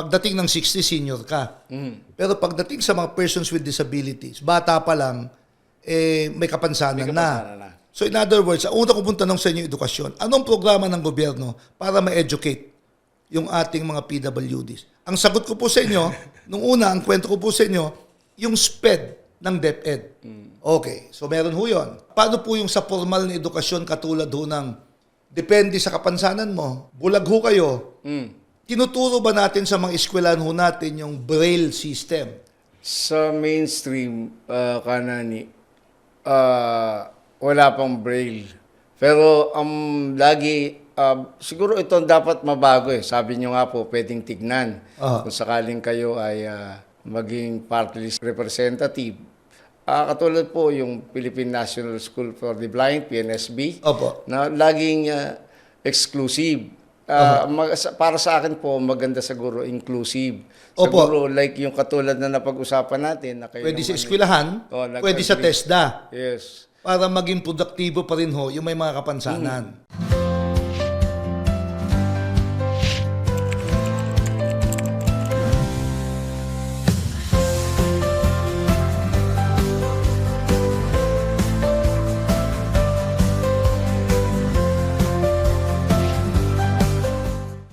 pagdating ng 60, senior ka. Mm. Pero pagdating sa mga persons with disabilities, bata pa lang, eh, may kapansanan, May na. kapansanan na. So in other words, ang una ko pong tanong sa inyo, edukasyon, anong programa ng gobyerno para ma-educate yung ating mga PWDs? Ang sagot ko po sa inyo, nung una, ang kwento ko po sa inyo, yung SPED ng DepEd. Okay, so meron ho yun. Paano po yung sa formal na edukasyon katulad ho ng depende sa kapansanan mo, bulag ho kayo, Mm. Tinuturo ba natin sa mga eskwelahan ho natin yung braille system? Sa mainstream, uh, kanani, ah, wala pang braille. Pero ang lagi, ah, siguro ito dapat mabago eh. Sabi nyo nga po, pwedeng tignan. Ah. Kung sakaling kayo ay ah, maging party list representative. Ah, katulad po yung Philippine National School for the Blind, PNSB, Opo. na laging ah, exclusive. Mag- sa- para sa akin po, maganda siguro inclusive. Opo. Siguro like yung katulad na napag-usapan natin. Na kayo Pwede sa eskwelahan, Oh, nag- pwede sa. TESDA. Yes. para maging produktibo pa rin ho yung may mga kapansanan.